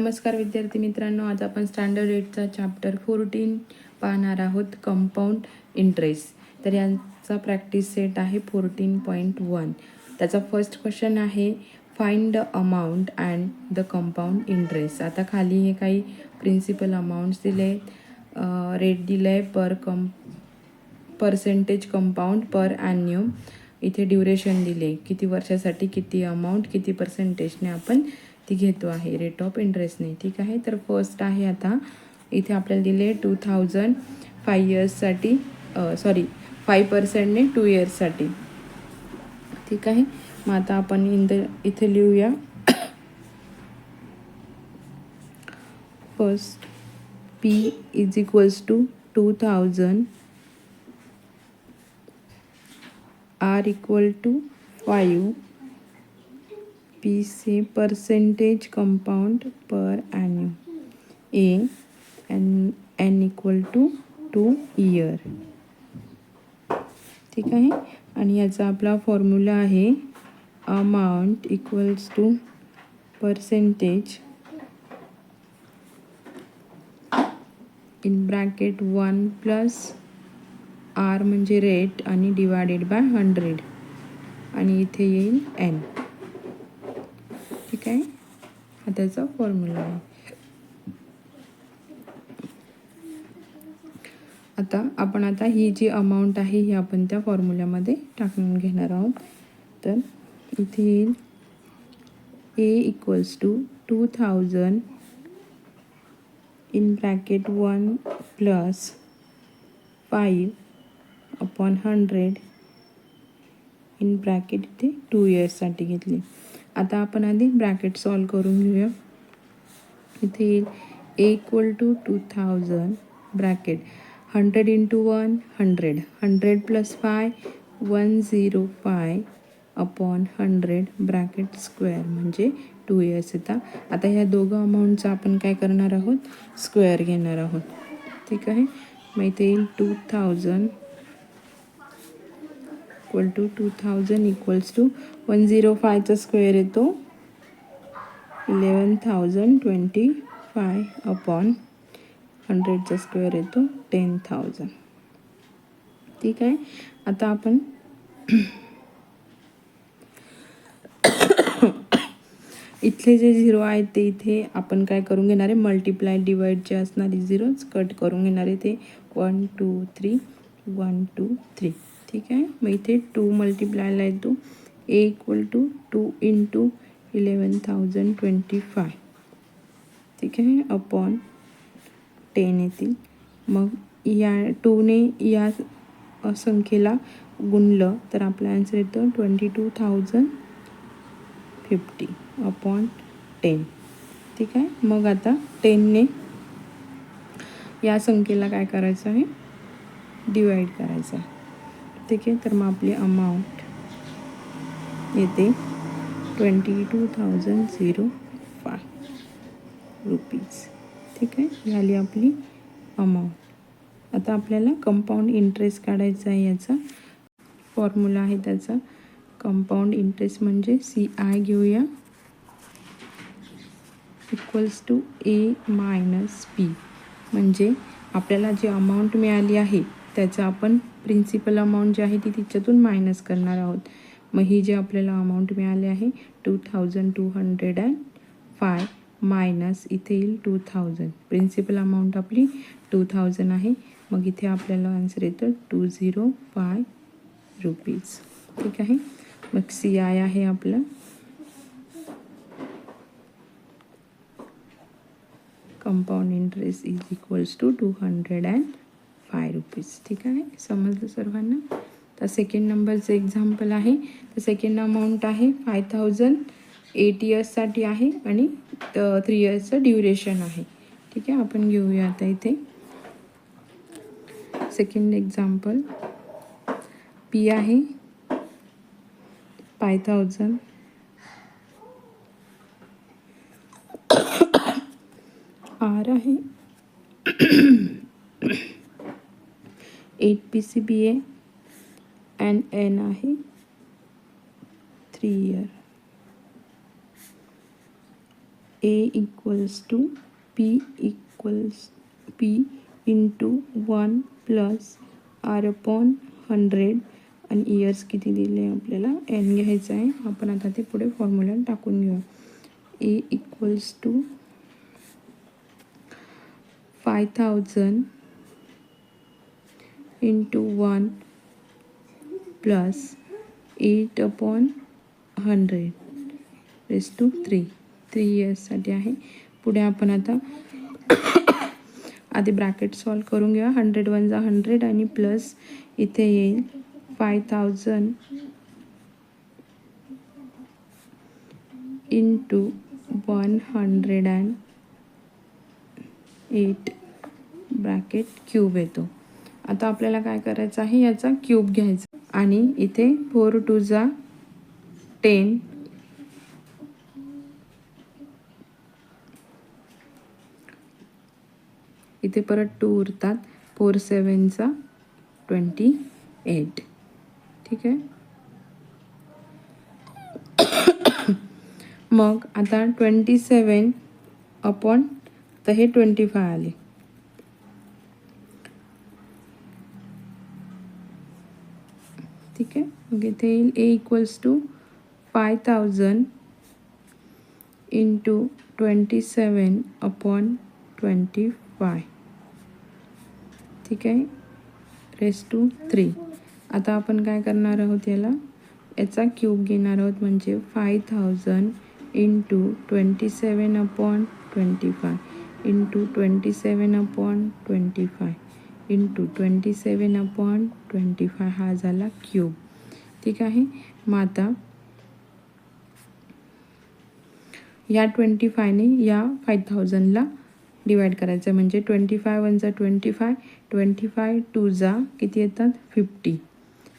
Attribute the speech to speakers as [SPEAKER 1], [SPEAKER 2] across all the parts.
[SPEAKER 1] नमस्कार विद्यार्थी मित्रांनो आज आपण स्टँडर्ड एटचा चॅप्टर फोर्टीन पाहणार आहोत कंपाऊंड इंटरेस्ट तर यांचा प्रॅक्टिस सेट आहे फोर्टीन पॉईंट वन त्याचा फर्स्ट क्वेश्चन आहे find the amount and the compound interest आता खाली हे काही प्रिन्सिपल अमाऊंट्स दिले रेट दिलं आहे per cum percentage compound per annum इथे ड्युरेशन दिले किती वर्षासाठी किती अमाऊंट किती पर्सेंटेजने आपण ती घेतो आहे रेट ऑफ इंटरेस्टने ठीक आहे? तर फर्स्ट आहे आता इथे आपल्याला दिले टू थाउजंड फाय इयर्ससाठी सॉरी फाय पर्सेंटने टू इयर्ससाठी ठीक आहे? मग आता आपण इन द इथे लिहूया. First P is equals to two thousand R equal to five P say percentage compound per annum A N N equal to two year ठीक आहे? आणि याचा आपला फॉर्म्युला आहे amount equals to percentage in bracket one plus R म्हणजे rate आणि divided by hundred आणि इथे येईल एन ठीक आहे. हा त्याचा फॉर्म्युला आहे. आता आपण आता ही जी अमाऊंट आहे ही आपण त्या फॉर्म्युल्यामध्ये टाकून घेणार आहोत. तर इथे येईल A equals to two thousand in bracket one plus five upon hundred in bracket इथे टू इयर्ससाठी घेतली. आता आपण आधी ब्रॅकेट सॉल्व करून घेऊया. इथे येईल A equal to two thousand bracket. Hundred into one hundred. Hundred plus five one zero five upon hundred bracket square. म्हणजे टू इयर्स येतात आता ह्या दोघं अमाऊंटचं आपण काय करणार आहोत? स्क्वेअर घेणार आहोत. ठीक आहे? मग इथे येईल two thousand equal to two thousand equals to one zero फायचा square येतो. Eleven thousand twenty five upon हंड्रेडचा square येतो. टेन थाउजंड ठीक आहे? आता आपण इथले जे झिरो आहेत ते इथे आपण काय करून घेणार आहे? मल्टिप्लाय डिवाइड जे असणारे झिरोज कट करून घेणार आहे ते. One two three one two three ठीक आहे. मग इथे टू मल्टिप्लायला येतो. A equal to two into eleven thousand twenty five ठीक आहे. अपॉन टेन येतील. मग या टूने या संख्येला गुणलं तर आपला आन्सर येतं twenty two thousand fifty upon ten ठीक आहे. मग आता टेनने या संख्येला काय करायचं आहे? डिवाईड करायचं आहे. ठीक आहे तर मग आपली अमाऊंट येते twenty two thousand zero five rupees ठीक आहे? झाली आपली अमाऊंट आता आपल्याला कंपाऊंड इंटरेस्ट काढायचा आहे याचा. फॉर्म्युला आहे त्याचा. कंपाऊंड इंटरेस्ट म्हणजे सी आय घेऊया. Equals to A minus P म्हणजे आपल्याला जी अमाऊंट मिळाली आहे त्याचं आपण प्रिन्सिपल अमाऊंट जी आहे ती तिच्यातून मायनस करणार आहोत. मग ही जी आपल्याला अमाऊंट मिळाली आहे two thousand two hundred and five minus इथे येईल टू थाउजंड प्रिन्सिपल अमाऊंट आपली टू थाउजंड आहे. मग इथे आपल्याला आन्सर येतं टू झिरो फाय रुपीज ठीक आहे? मग सी आय आहे आपलं. Compound interest is equals to two hundred and five rupees ठीक आहे? समजलं सर्वांना? तर सेकंड नंबरचं एक्झाम्पल आहे. तर सेकंड अमाऊंट आहे फाय थाउजंड एट इयर्ससाठी आहे आणि थ्री इयर्सचं ड्युरेशन आहे. ठीक आहे? आपण घेऊया आता इथे. सेकंड एक्झाम्पल पी आहे फाय थाउजंड आर आहे. Eight P C B A and N आहे. Three year A equals to P equals P into one plus R upon hundred आणि इयर्स किती दिले आपल्याला? एन घ्यायचं आहे. आपण आता ते पुढे फॉर्म्युला टाकून घेऊ. A equals to five thousand into one plus eight upon hundred raise to three three इयर्ससाठी आहे. पुढे आपण आता आधी ब्रॅकेट सॉल्व करून घेऊया. हंड्रेड वन जा हंड्रेड आणि प्लस इथे येईल five thousand into one hundred and eight bracket cube येतो. आता आपल्याला काय करायचं आहे? याचा क्यूब घ्यायचा. आणि इथे फोर टू जा टेन इथे परत टू उरतात. फोर सेवनचा ट्वेंटी एट ठीक आहे? मग आता ट्वेंटी सेवन अपॉन तर हे ट्वेंटी फाय आले ठीक आहे मग इथे येईल. A equals to five thousand into twenty seven upon twenty five ठीक आहे? रेस टू थ्री आता आपण काय करणार आहोत याला? याचा क्यूब घेणार आहोत म्हणजे five thousand into twenty seven upon twenty five into twenty seven upon twenty five into twenty seven upon twenty five हा झाला क्यूब ठीक आहे. मग आता या ट्वेंटी फायने या फाईव्ह थाउजंडला डिवाईड करायचं. म्हणजे ट्वेंटी फाय वन जा twenty five twenty five two जा किती येतात? फिफ्टी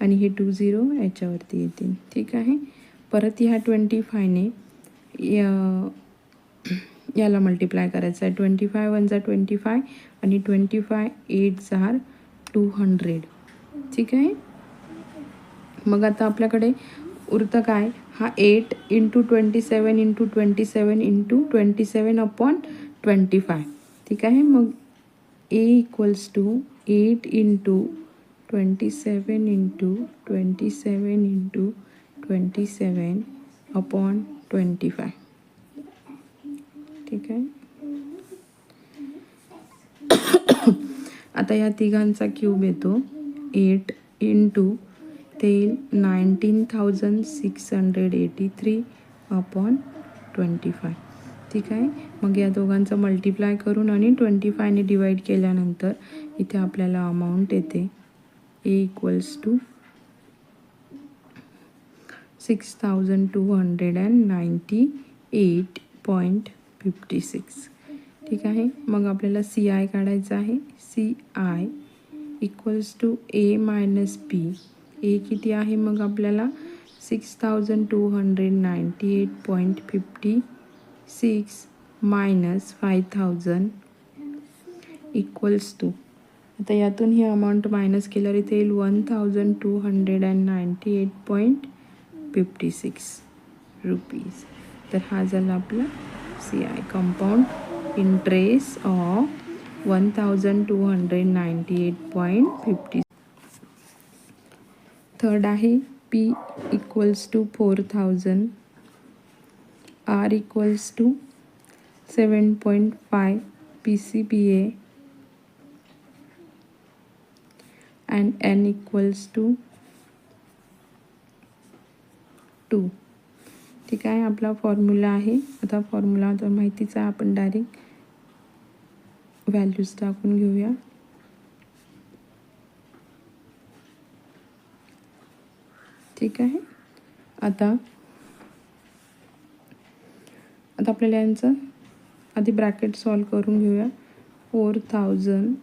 [SPEAKER 1] आणि हे टू झिरो याच्यावरती येतील. ठीक आहे. परत ह्या ट्वेंटी फायने याला मल्टिप्लाय करायचं आहे ट्वेंटी फाय वन जा ट्वेंटी फाय आणि ट्वेंटी फाय एट जार टू हंड्रेड ठीक आहे? मग आता आपल्याकडे उरतं काय हा eight into twenty seven into twenty seven into twenty seven upon twenty five ठीक आहे? मग A equals to eight into twenty seven into twenty seven into twenty seven upon twenty five ठीक आहे? आता या तिघांचा क्यूब येतो. एट इंटू ते nineteen thousand six hundred eighty three upon twenty five ठीक आहे? मग या दोघांचं मल्टिप्लाय करून आणि ट्वेंटी फायने डिवाईड केल्यानंतर इथे आपल्याला अमाऊंट येते. A equals to six thousand two hundred and ninety eight point fifty six ठीक आहे? मग आपल्याला सी आय काढायचं आहे. C I equals to A minus B A किती आहे? मग आपल्याला six thousand two hundred ninety eight point fifty six minus five thousand equals to आता यातून ही अमाऊंट मायनस केल्यावर इथे येईल one thousand two hundred and ninety eight point fifty six rupees तर हा झाला आपला C I compound interest of one thousand two hundred ninety eight point fifty third आहे. P equals to four thousand R equals to seven point five P C B A and N equals to two ठीक आहे आपला formula आहे. आता formula तर माहितीचा आपण direct values टाकून घेऊया. ठीक आहे. आता आता आपल्याला यांचं आधी ब्रॅकेट सॉल्व करून घेऊया. फोर थाउजंड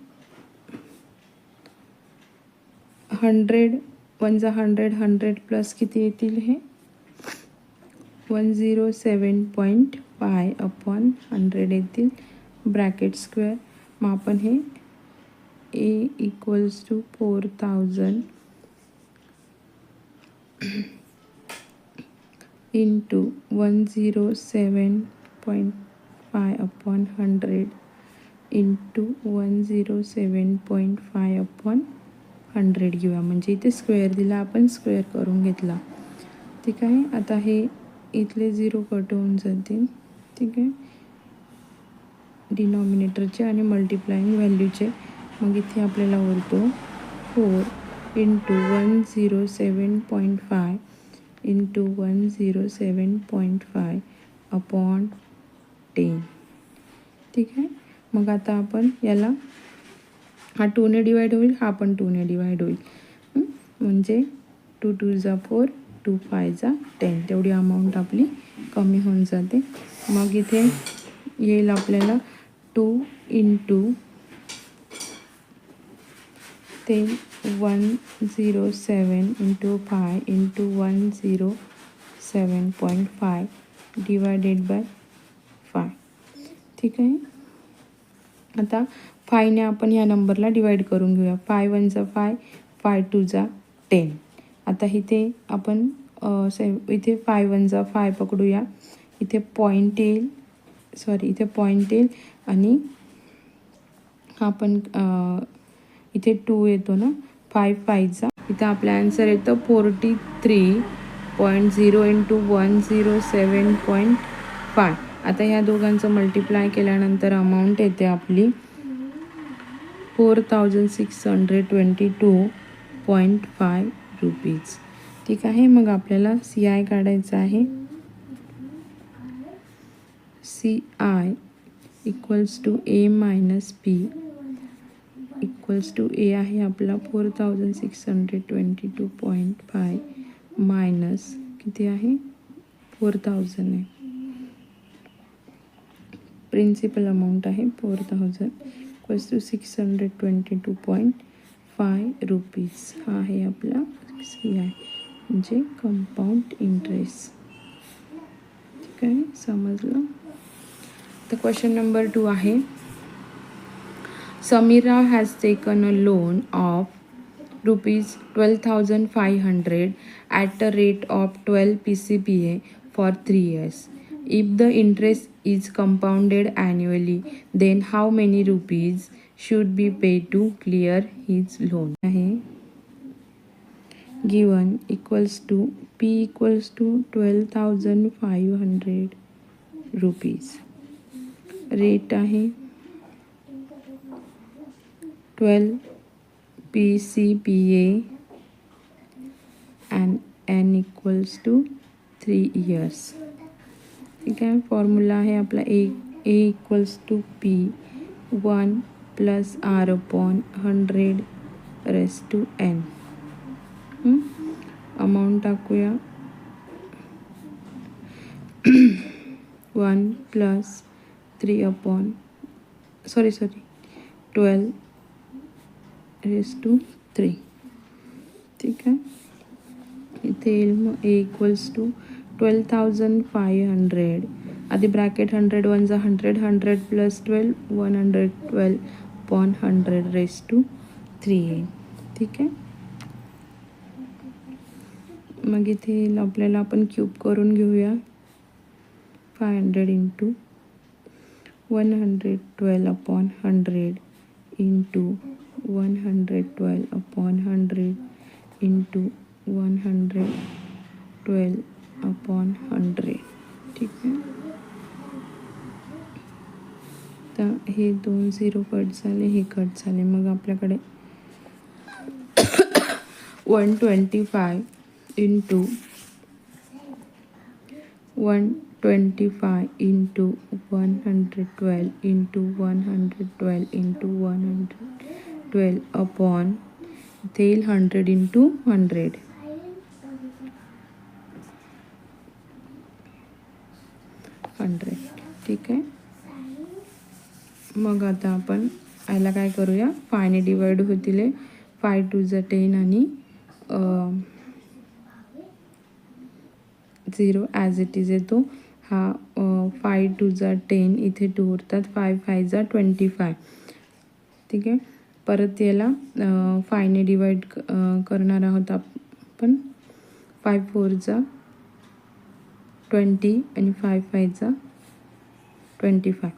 [SPEAKER 1] हंड्रेड वन जा हंड्रेड हंड्रेड प्लस किती येतील हे? One zero seven point five upon hundred येतील. ब्रॅकेट स्क्वेअर मग आपण हे A equals to four thousand into one zero seven point five upon hundred into one zero seven point five upon hundred घेऊया. म्हणजे इथे स्क्वेअर दिला आपण square करून घेतला. ठीक आहे? आता हे इथले झिरो कट होऊन जातील. ठीक आहे? डिनॉमिनेटरचे आणि मल्टिप्लाईंग व्हॅल्यूचे मग इथे आपल्याला उरतो four into one zero seven point five into one zero seven point five upon ten ठीक आहे? मग आता आपण याला हा टूने डिवाईड होईल हा पण टूने डिवाईड होईल. म्हणजे टू टू जा फोर टू फाय जा टेन तेवढी अमाऊंट आपली कमी होऊन जाते. मग इथे येईल आपल्याला टू इंटू ते one zero seven into five into one zero seven point five divided by five ठीक आहे? आता फायने आपण या नंबरला डिवाईड करून घेऊया. फाय वनचा फाय फाय टूचा टेन आता इथे आपण से इथे फाय वनचा फाय पकडूया. इथे पॉईंट येईल. सॉरी इथे पॉईंट येईल आणि आपण इथे टू येतो ना? फाय फायचा इथं आपला आन्सर येतं forty three point zero into one zero seven point five आता ह्या दोघांचं मल्टिप्लाय केल्यानंतर अमाऊंट येते आपली four thousand six hundred twenty two point five rupees ठीक आहे मग आपल्याला सी आय काढायचं आहे. C I equals to A minus P equals to A आहे आपला four thousand six hundred twenty two point five minus किती आहे? फोर थाउजंड आहे. प्रिन्सिपल अमाऊंट आहे four thousand equals to six hundred twenty two point five rupees हा आहे आपला C I म्हणजे कंपाऊंड इंटरेस्ट ठीक आहे? समजलं? तर क्वेश्चन नंबर टू आहे. Samira has taken a loan of rupees 12,500 at a rate of 12 PCPA for 3 years. If the interest is compounded annually, then how many rupees should be paid to clear his loan? Given equals to P equals to 12,500 rupees. Rate twelve P C P A and N equals to three years ठीक आहे formula आहे आपला A A equals to P one plus R upon hundred raise to N amount टाकूया one plus three upon sorry sorry twelve raise to three ठीक आहे? इथे येईल मग A equals to twelve thousand five hundred आधी bracket hundred वनचा hundred hundred plus twelve one hundred twelve upon hundred raise to three येईल ठीक आहे? मग इथे येईल आपल्याला आपण क्यूब करून घेऊया. Five hundred into one hundred twelve upon hundred into one hundred twelve upon hundred into one hundred twelve upon hundred ठीक आहे तर हे दोन झिरो कट झाले हे कट झाले. मग आपल्याकडे one twenty five into one twenty five into one hundred twelve into one hundred twelve into one hundred twelve upon इथे येईल हंड्रेड इंटू हंड्रेड हंड्रेड ठीक? आहे मग आता आपण याला काय करूया? फायने डिवाइड होतील फाय टू झ टेन आणि झिरो ॲज इट इज येतो हा फाय टू जा टेन इथे टू उरतात. फाय फाय जा ट्वेंटी फाय ठीक? आहे परत याला फायने डिवाइड करणार आहोत आपण. फाय फोरचा ट्वेंटी आणि फाय फायचा ट्वेंटी फाय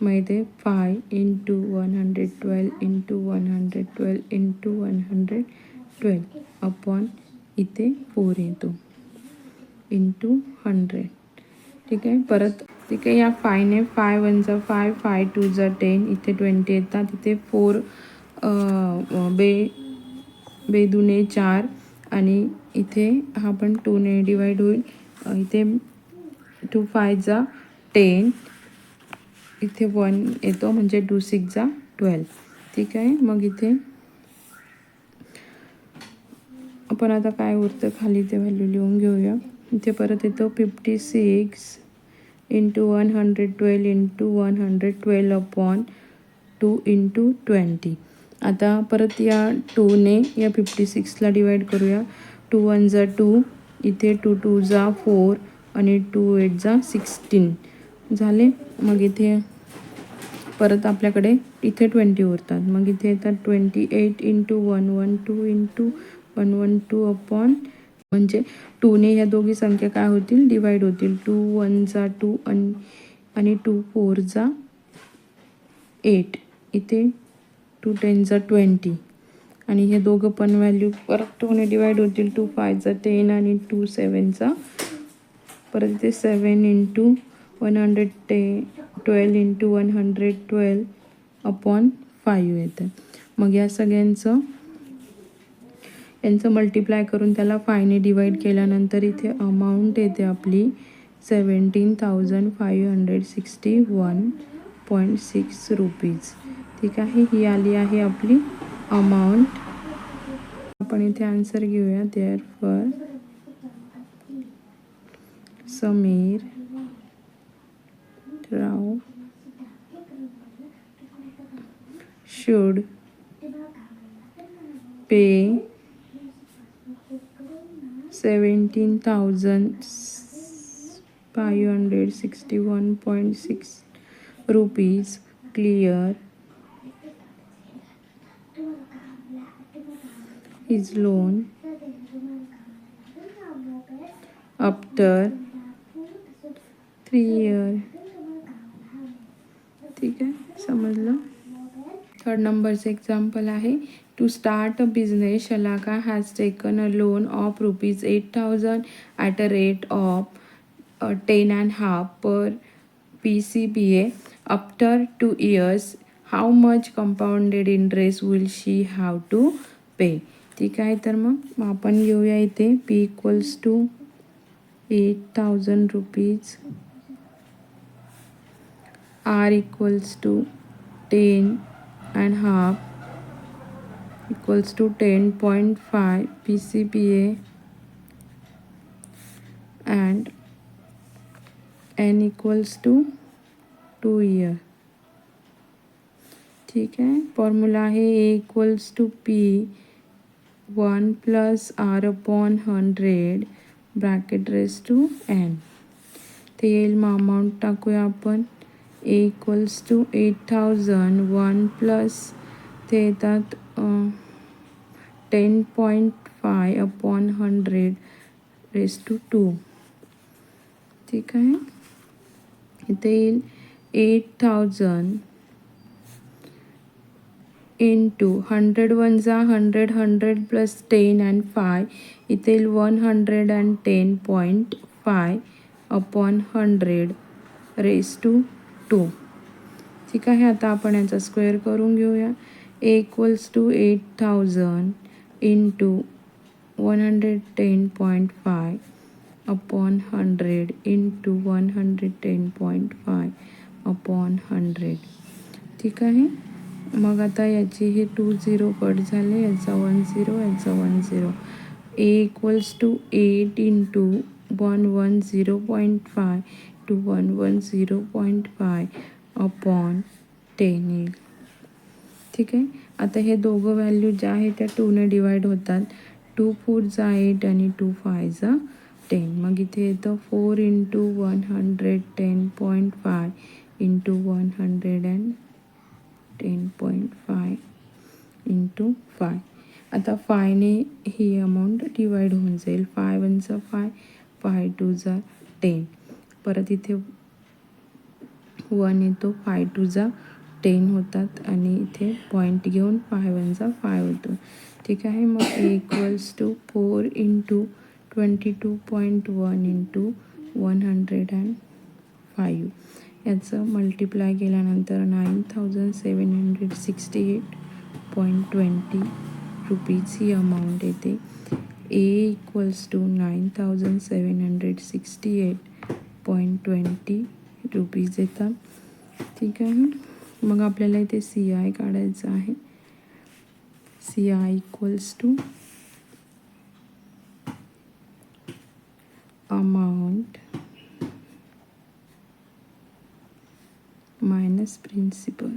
[SPEAKER 1] मग इथे five into one hundred twelve into one hundred twelve into one hundred twelve upon इथे फोर येतो. इंटू हंड्रेड ठीक आहे? परत ठीक आहे या फायने फाय वनचा फाय फाय टूचा टेन इथे ट्वेंटी येतात. इथे फोर बे बे दुने चार आणि इथे हा पण टूने डिवाईड होईल. इथे टू फाय जा टेन इथे वन येतो म्हणजे टू सिक्स जा ट्वेल्व ठीक आहे? मग इथे आपण आता काय उरतं खाली ते व्हॅल्यू लिहून घेऊया. इथे परत येतो fifty six into one hundred twelve into one hundred twelve upon two into twenty आता परत या टूने या फिफ्टी सिक्सला डिवाईड करूया. टू वन जा टू इथे टू टू जा फोर आणि टू एट जा सिक्स्टीन झाले? मग इथे परत आपल्याकडे इथे ट्वेंटी उरतात. मग इथे येतात twenty eight into one one two into one one two upon म्हणजे टूने ह्या दोघी संख्या काय होतील? डिवाईड होतील. टू वन जा टू आणि आणि टू फोरचा एट इथे टू टेनचा ट्वेंटी. आणि हे दोघं पण व्हॅल्यू परत टूने डिवाईड होतील टू फायचा टेन आणि टू सेवनचा परत इथे सेवन इंटू वन हंड्रेड टे twelve into one hundred twelve upon five येतं. मग या सगळ्यांचं यांचं मल्टिप्लाय करून त्याला फायने डिवाईड केल्यानंतर इथे अमाऊंट येते आपली seventeen thousand five hundred sixty one point six rupees ठीक आहे ही आली आहे आपली अमाऊंट आपण इथे आन्सर घेऊया. Therefore Sameer Rao should pay seventeen thousand five hundred sixty one point six rupees, clear his loan, after three year. ठीक आहे समजलं थर्ड नंबरचं एक्झाम्पल आहे to start a business Shalaka has taken a loan of rupees eight thousand at a rate of ten and half per P C P A after two years how much compounded interest will she have to pay? ठीक आहे तर मग आपण घेऊया इथे. P equals to eight thousand rupees R equals to ten and half equals to ten point five P C P A and N equals to 2 year ठीक है formula है A equals to P one plus R upon hundred bracket raise to N ते येईल मग amount टाकूया आपण A equals to eight thousand one plus ते येतात ten point five upon hundred raise to two ठीक आहे इथे येईल eight thousand into hundred one जा hundred hundred plus ten and five इथे one hundred and ten point five upon hundred raise to two two आहे आता आपण याचा स्क्वेअर करून घेऊया. A equals to eight thousand into one hundred ten point five upon hundred into one hundred ten point five upon hundred ठीक आहे? मग आता याची हे टू झिरो कट झाले याचा वन झिरो याचा one zero A equals to eight into one one zero point five two one one zero point five upon ten येईल ठीक आहे? आता हे दोघं व्हॅल्यू ज्या आहे त्या टूने डिवाईड होतात. टू फोर जा एट आणि टू फाय जा टेन मग इथे येतं four into one hundred ten point five into one hundred and ten point five into five आता फायने ही अमाऊंट डिवाईड होऊन जाईल. फाय वनचा फाय फाय टूचा टेन परत इथे वन येतो फाय टूचा टेन होतात आणि इथे पॉईंट घेऊन फाय वनचा फाय होतो. ठीक आहे? मग A equals to four into twenty two point one into one hundred and five याचं मल्टिप्लाय केल्यानंतर nine thousand seven hundred sixty eight point twenty rupees ही अमाऊंट येते. A equals to nine thousand seven hundred sixty eight point twenty rupees येतात. ठीक आहे. मग आपल्याला इथे C I काढायचं आहे. C I equals to amount minus principal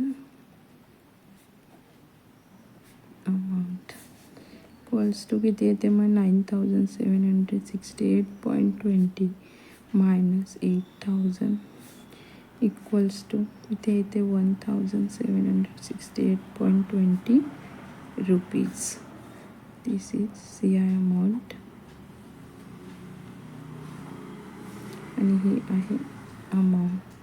[SPEAKER 1] amount equals to किती येते मग nine thousand seven hundred sixty eight point twenty minus eight thousand equals to इथे येते one thousand seven hundred sixty eight point twenty rupees this is C I amount आणि ही आहे amount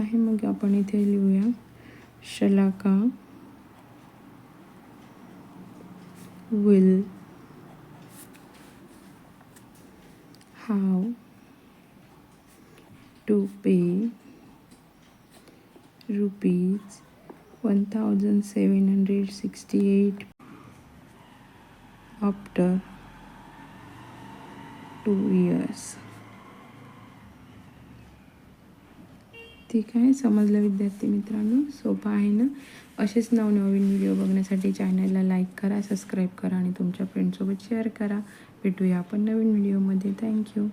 [SPEAKER 1] आहे. मग आपण इथे लिहूया. Shalaka will have to pay rupees one thousand seven hundred sixty eight after two years ठीक आहे. समजलं विद्यार्थी मित्रांनो? सोपं आहे ना? असेच नवनवीन व्हिडिओ बघण्यासाठी चॅनलला लाईक करा सबस्क्राईब करा आणि तुमच्या फ्रेंडसोबत शेअर करा. भेटूया आपण नवीन व्हिडिओमध्ये थँक्यू